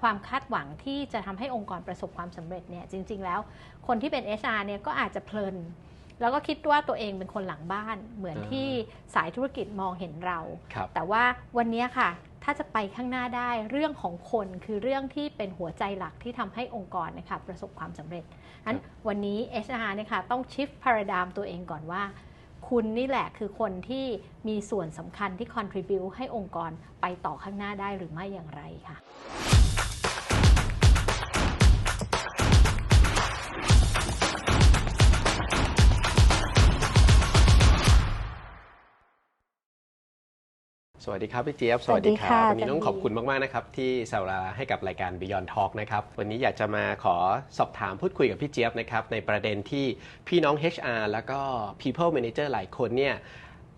ความคาดหวังที่จะทำให้องค์กรประสบความสำเร็จเนี่ยจริง ๆ แล้ว คนที่เป็น HR เนี่ยก็อาจจะเพลิน แล้วก็คิดว่าตัวเองเป็นคนหลังบ้าน เหมือนอ่าที่สายธุรกิจมองเห็นเราครับแต่ว่าวันนี้ค่ะถ้าจะไปข้างหน้าได้เรื่องของคนคือเรื่องที่เป็นหัวใจหลักที่ทำให้องค์กรนะคะประสบความสำเร็จอันวันนี้ HR เนี่ยค่ะต้อง shift paradigm ตัวเองก่อนว่า คุณนี่แหละคือคนที่มีส่วนสำคัญที่ contribute ให้องค์กรไปต่อข้างหน้าได้หรือไม่อย่างไรค่ะ วัสดีครับพี่เจี๊ยบสวัสดีค่ะวันนี้ต้องอาจารย์ขอบคุณมาก ๆ นะครับ ที่เสาราให้กับรายการ Beyond Talk นะครับ วันนี้อยากจะมาขอสอบถามพูดคุยกับพี่เจี๊ยบนะครับ ในประเด็นที่พี่น้อง HR แล้วก็ People Manager หลายคนเนี่ย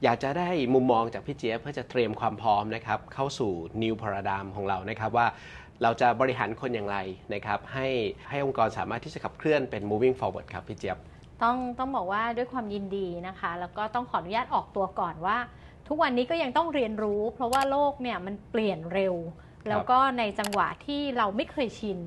อยากจะได้มุมมองจากพี่เจี๊ยบเพื่อจะเตรียมความพร้อมนะครับเข้าสู่ New Paradigm ของเรานะครับว่าเราจะบริหารคนอย่างไรนะครับ ให้ให้องค์กรสามารถที่จะขับเคลื่อนเป็น moving forward ครับพี่เจี๊ยบต้องต้องบอกว่าด้วยความยินดีนะคะ แล้วก็ต้องขออนุญาตออกตัวก่อนว่า ทุกวันนี้ก็ยังต้องเรียนรู้ เพราะว่าโลกเนี่ยมันเปลี่ยนเร็ว แล้วก็ในจังหวะที่เราไม่เคยชิน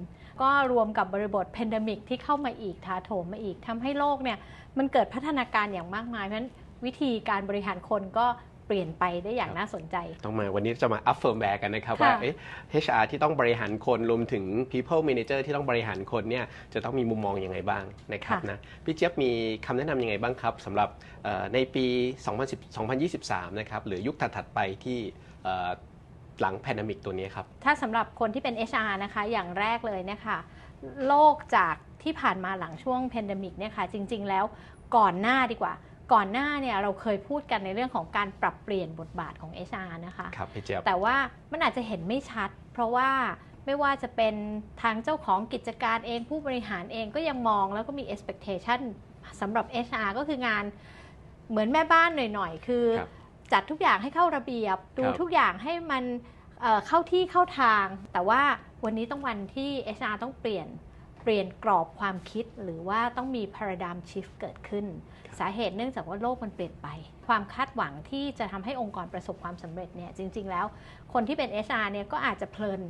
ก็รวมกับบริบทเพนดมิกที่เข้ามาอีกทาโถมมาอีกทำให้โลกเนี่ยมันเกิดพัฒนาการอย่างมากมายเพราะฉะนั้นวิธีการบริหารคนก็ เปลี่ยนไปได้อย่างน่าสนใจ ต้องมาวันนี้จะมาอัพเฟิร์มแวร์กันนะครับค่ะว่าเอ๊ะ HR ที่ต้องบริหารคนรวมถึง People Manager ที่ต้องบริหารคนเนี่ยจะต้องมีมุมมองยังไงบ้างนะครับนะพี่เจี๊ยบมีคำแนะนำยังไงบ้างครับสำหรับเอ่อในปี 2010 2023 นะครับหรือยุคถัดๆไปที่เอ่อหลังแพนดมิกตัวนี้ครับ ถ้าสำหรับคนที่เป็น HR นะคะ อย่างแรกเลยเนี่ยค่ะโลกจากที่ผ่านมาหลังช่วงเพนดมิกเนี่ยค่ะ จริง ๆ แล้วก่อนหน้าดีกว่า ก่อนหน้าเนี่ยเราเคยพูดกันในเรื่องของการปรับเปลี่ยนบทบาทของ HR นะคะครับพี่เจี๊ยบแต่ว่ามันอาจจะเห็นไม่ชัด เพราะว่าไม่ว่าจะเป็นทางเจ้าของกิจการเองผู้บริหารเองก็ยังมองแล้วก็มี expectation สำหรับ HR ก็คืองานเหมือนแม่บ้านหน่อยๆ คือครับจัดทุกอย่างให้เข้าระเบียบ ดูครับทุกอย่างให้มันเอ่อเข้าที่เข้าทาง แต่ว่าวันนี้ต้องวันที่ HR ต้องเปลี่ยน เปลี่ยนกรอบความคิดหรือว่าต้องมี paradigm shift เกิดขึ้น สาเหตุเนื่องจากว่าโลกมันเปลี่ยนไป ความคาดหวังที่จะทำให้องค์กรประสบความสำเร็จเนี่ยจริง ๆ แล้ว คนที่เป็น HR เนี่ยก็อาจจะเพลิน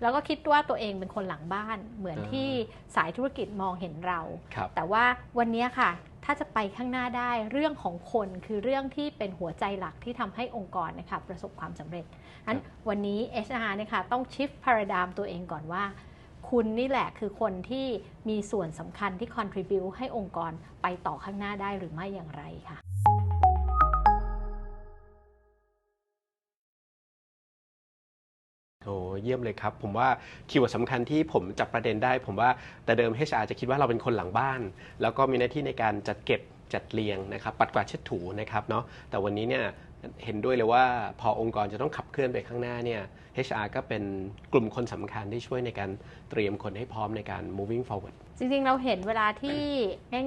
แล้วก็คิดว่าตัวเองเป็นคนหลังบ้าน เหมือนอ่าที่สายธุรกิจมองเห็นเราครับแต่ว่าวันนี้ค่ะ ถ้าจะไปข้างหน้าได้เรื่องของคนคือเรื่องที่เป็นหัวใจหลักที่ทำให้องค์กรนะคะประสบความสำเร็จอันวันนี้ HR เนี่ยค่ะต้อง shift paradigm ตัวเองก่อนว่า คุณนี่แหละคือคนที่มีส่วนสำคัญที่ contribute ให้องค์กรไปต่อข้างหน้าได้หรือไม่อย่างไรค่ะโอ้เยี่ยมเลยครับ ผมว่าคีย์เวิร์ดสำคัญที่ผมจับประเด็นได้ ผมว่าแต่เดิม HR จะคิดว่าเราเป็นคนหลังบ้าน แล้วก็มีหน้าที่ในการจัดเก็บจัดเรียงนะครับ ปัดกวาดเช็ดถูนะครับเนาะแต่วันนี้เนี่ย เห็นด้วยเลยว่าพอองค์กรจะต้องขับเคลื่อนไปข้างหน้าเนี่ย HR ก็เป็นกลุ่มคนสำคัญที่ช่วยในการเตรียมคนให้พร้อมในการ moving forward จริงๆ เราเห็นเวลาที่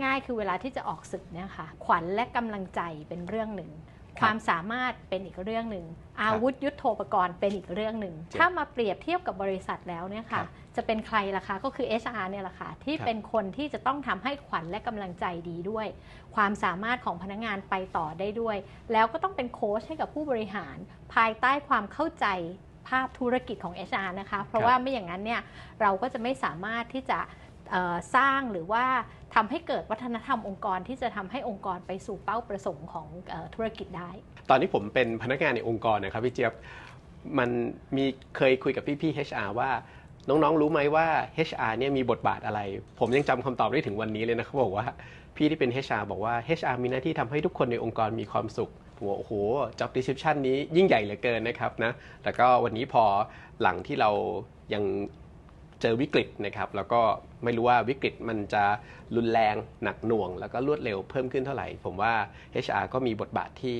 ง่ายๆ คือเวลาที่จะออกศึกเนี่ยค่ะ ขวัญและกำลังใจเป็นเรื่องหนึ่ง ครับความสามารถเป็นอีกเรื่องหนึ่งอาวุธยุทโธปกรณ์เป็นอีกเรื่องหนึ่งจริงถ้ามาเปรียบเทียบกับบริษัทแล้วเนี่ยครัค่ะบจะเป็นใครล่ะคะก็คือ HR เนี่ยแหละค่ะที่ครับเป็นคนที่จะต้องทำให้ขวัญและกำลังใจดีด้วย ความสามารถของพนักงานไปต่อได้ด้วย แล้วก็ต้องเป็นโค้ชให้กับผู้บริหาร ภายใต้ความเข้าใจภาพธุรกิจของ HR นะคะ เพราะว่าไม่อย่างนั้นเนี่ยเราก็จะไม่สามารถที่จะเอ่อ สร้างหรือว่าทำให้เกิดวัฒนธรรมองค์กรที่จะทำให้องค์กรไปสู่เป้าประสงค์ของอธุรกิจได้ ตอนที่ผมเป็นพนักงานในองค์กรนะครับพี่เจี๊ยบมันมีเคยคุยกับพี่ๆ HR ว่าน้องๆ รู้ไหมว่า HR เนี่ยมีบทบาทอะไร ผมยังจำคำตอบได้ถึงวันนี้เลยนะเขาบอกว่าพี่ที่เป็น HR บอกว่า HR มีหน้าที่ทำให้ทุกคนในองค์กรมีความสุขผมบอกโอ้โห job description นี้ยิ่งใหญ่เหลือเกินนะครับนะแล้วก็วันนี้พอหลังที่เรายัง เจอวิกฤตนะครับแล้วก็ไม่รู้ว่าวิกฤตมันจะรุนแรงหนักหน่วง แล้วก็รวดเร็วเพิ่มขึ้นเท่าไหร่ ผมว่า HR ก็มีบทบาทที่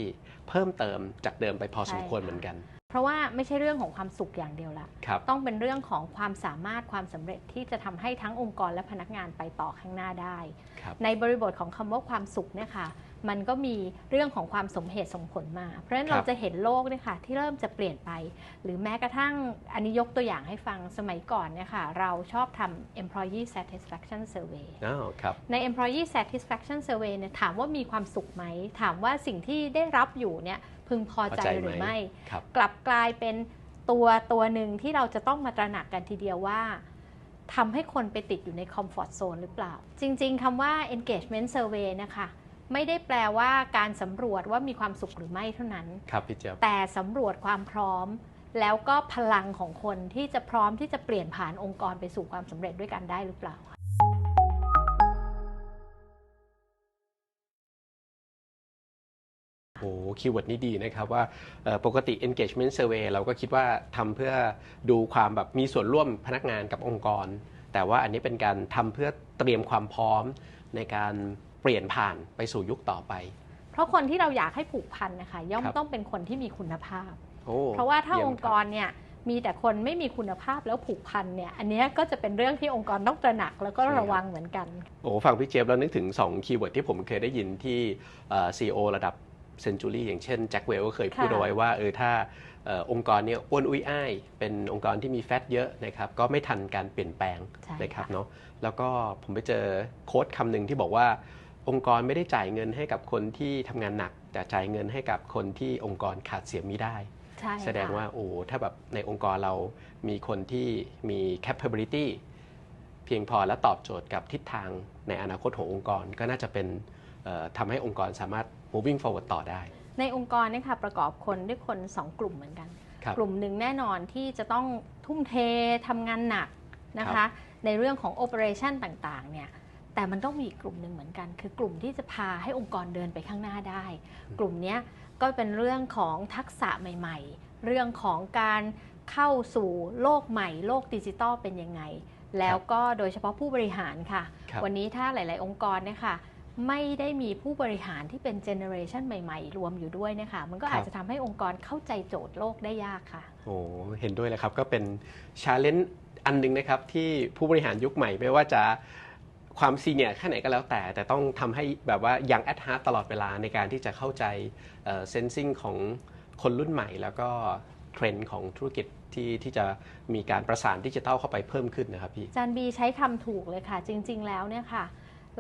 เพิ่มเติมจากเดิมไปพอสมควรใช่ค่ะเหมือนกัน เพราะว่าไม่ใช่เรื่องของความสุขอย่างเดียวละครับต้องเป็นเรื่องของความสามารถความสำเร็จที่จะทำให้ทั้งองค์กรและพนักงานไปต่อข้างหน้าได้ครับในบริบทของคำว่าความสุขเนี่ยค่ะ มันก็มีเรื่องของความสมเหตุสมผลมา เพราะฉะนั้นครับเราจะเห็นโลกเนี่ยค่ะที่เริ่มจะเปลี่ยนไป หรือแม้กระทั่งอันนี้ยกตัวอย่างให้ฟังสมัยก่อนเนี่ยค่ะเราชอบทำ employee satisfaction survey อ้าวครับใน employee satisfaction survey เนี่ยถามว่ามีความสุขไหม ถามว่าสิ่งที่ได้รับอยู่เนี่ยพึงพอใจพอใจไหมหรือไม่ครับกลับกลายเป็นตัวตัวหนึ่งที่เราจะต้องมาตระหนักกันทีเดียวว่าทำให้คนไปติดอยู่ในคอมฟอร์ z โซนหรือเปล่า จริง ๆคำว่า engagement survey นะคะ ไม่ได้แปลว่าการสำรวจว่ามีความสุขหรือไม่เท่านั้น ครับพี่เจี๊ยบแต่สำรวจความพร้อม แล้วก็พลังของคนที่จะพร้อมที่จะเปลี่ยนผ่านองค์กรไปสู่ความสำเร็จด้วยกันได้หรือเปล่าโอ้คีย์เวิร์ดนี้ดีนะครับว่าเอ่อปกติ engagement survey เราก็คิดว่าทำเพื่อดูความแบบมีส่วนร่วมพนักงานกับองค์กร แต่ว่าอันนี้เป็นการทำเพื่อเตรียมความพร้อมในการ เปลี่ยนผ่านไปสู่ยุคต่อไป เพราะคนที่เราอยากให้ผูกพันนะคะ ย่อมครับ ต้องเป็นคนที่มีคุณภาพ โอ้เพราะว่าถ้ายี่ยมองค์กคบรเนี่ยมีแต่คนไม่มีคุณภาพแล้วผูกพันเนี่ยอันเนี้ยก็จะเป็นเรื่องที่องค์กรต้องตระหนักแล้วก็ใช่ครับระวังเหมือนกัน โอ้ฟังพี่เจฟแล้วนึกถึง 2 คีย์เวิร์ดที่ผมเคยได้ยินที่ซีอีโอระดับเซนจูรี่อย่างเช่นแจ็คเวลก็เคยพูดค่ะ เอาไว้ว่าเออถ้าเอ่อองค์กรเนี่ยอ้วนอุ้ยอ้าย เป็นองค์กรที่มีแฟตเยอะนะครับก็ไม่ทันการเปลี่ยนแปลง ใช่นะครับค่ะเนาะแล้วก็ผมไปเจอโค้ดคำหนึ่งที่บอกว่า องค์กรไม่ได้จ่ายเงินให้กับคนที่ทำงานหนัก แต่จ่ายเงินให้กับคนที่องค์กรขาดเสียมิได้ใช่แสดงค่ะว่าโอ้ถ้าแบบในองค์กรเรามีคนที่มี capability เพียงพอและตอบโจทย์กับทิศทางในอนาคตขององค์กรก็น่าจะเป็นเอ่อทำให้องค์กรสามารถ moving forward ต่อได้ ในองค์กรเนี่ยค่ะประกอบคนด้วยคน 2 กลุ่มเหมือนกันครับกลุ่มหนึ่งแน่นอนที่จะต้องทุ่มเททำงานหนักนะครัคะบในเรื่องของโอเปอเรชันต่างๆเนี่ย แต่มันต้องมีอีกกลุ่มหนึ่งเหมือนกัน คือกลุ่มที่จะพาให้องค์กรเดินไปข้างหน้าได้ กลุ่มเนี้ยก็เป็นเรื่องของทักษะใหม่ ๆ เรื่องของการเข้าสู่โลกใหม่ โลกดิจิตอลเป็นยังไง แล้วก็โดยเฉพาะผู้บริหารค่ะครับวันนี้ถ้าหลาย ๆ องค์กรเนี่ยค่ะไม่ได้มีผู้บริหารที่เป็นเจเนอเรชันใหม่ ๆ รวมอยู่ด้วยเนะคะ มันก็ครับอาจจะทำให้องค์กรเข้าใจโจทย์โลกได้ยากค่ะ โอ้เห็นด้วยเลยครับ ก็เป็นชาเลนจ์อันหนึงนะครับ ที่ผู้บริหารยุคใหม่ไม่ว่าจะ ความซีเนียร์แค่ไหนก็แล้วแต่ แต่ต้องทำให้แบบว่ายังแอดฮาร์ตลอดเวลาในการที่จะเข้าใจเซนซิงของคนรุ่นใหม่ แล้วก็เทรนด์ของธุรกิจที่ที่จะมีการประสานดิจิทัลเข้าไปเพิ่มขึ้นนะครับพี่ จานบีใช้คำถูกเลยค่ะ จริง ๆ แล้วเนี่ยค่ะ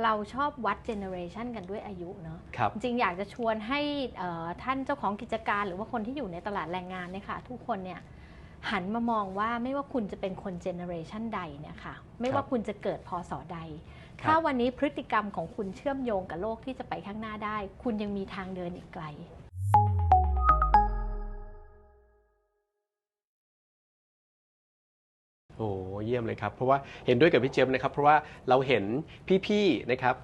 เราชอบวัดเจเนอเรชันกันด้วยอายุเนาะครับ จริงๆอยากจะชวนให้เอ่อท่านเจ้าของกิจการ หรือว่าคนที่อยู่ในตลาดแรงงานเนี่ยค่ะ ทุกคนเนี่ย หันมามองว่าไม่ว่าคุณจะเป็นคนเจเนอเรชันใดเนี่ยค่ะไม่ว่าคุณจะเกิดพศใดครับถ้าวันนี้พฤติกรรมของคุณเชื่อมโยงกับโลกที่จะไปข้างหน้าได้ คุณยังมีทางเดินอีกไกลโอ้เยี่ยมเลยครับ เพราะว่าเห็นด้วยกับพี่เจยบนะครับ เพราะว่าเราเห็นพี่ๆนะครับ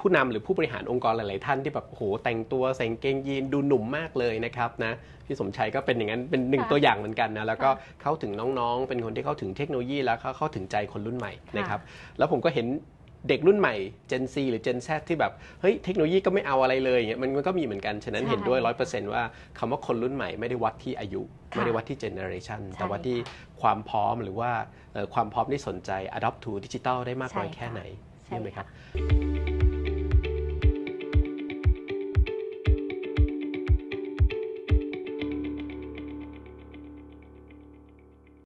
ผู้นำหรือผู้บริหารองค์กรหลาย ๆ ท่านที่แบบโอ้โหแต่งตัวใส่กางเกงยีนดูหนุ่มมากเลยนะครับนะพี่สมชัยก็เป็นอย่างนั้นเป็นหนึ่งค่ะตัวอย่างเหมือนกันนะแล้วก็ค่ะเข้าถึงน้องๆ เป็นคนที่เข้าถึงเทคโนโลยีแล้วก็เข้าถึงใจคนรุ่นใหม่ค่ะนะครับแล้วผมก็เห็นเด็กรุ่นใหม่ Gen Z หรือ Gen Z ที่แบบเฮ้ยเทคโนโลยีก็ไม่เอาอะไรเลยอย่างเงี้ยมันมันก็มีเหมือนกัน ฉะนั้นเห็นด้วยร้อยเปอร์เซนต์ว่าคำว่าคนรุ่นใหม่ไม่ได้วัดที่อายุ ไม่ได้วัดที่เจเนอเรชันใช่แต่ว่าที่ความพร้อมหรือว่าเอ่อความพร้อมที่สนใจ adopt to digital ได้มากน้อยใช่ค่ะแค่ไหนใช่ใช่ไหมคค่ะรับ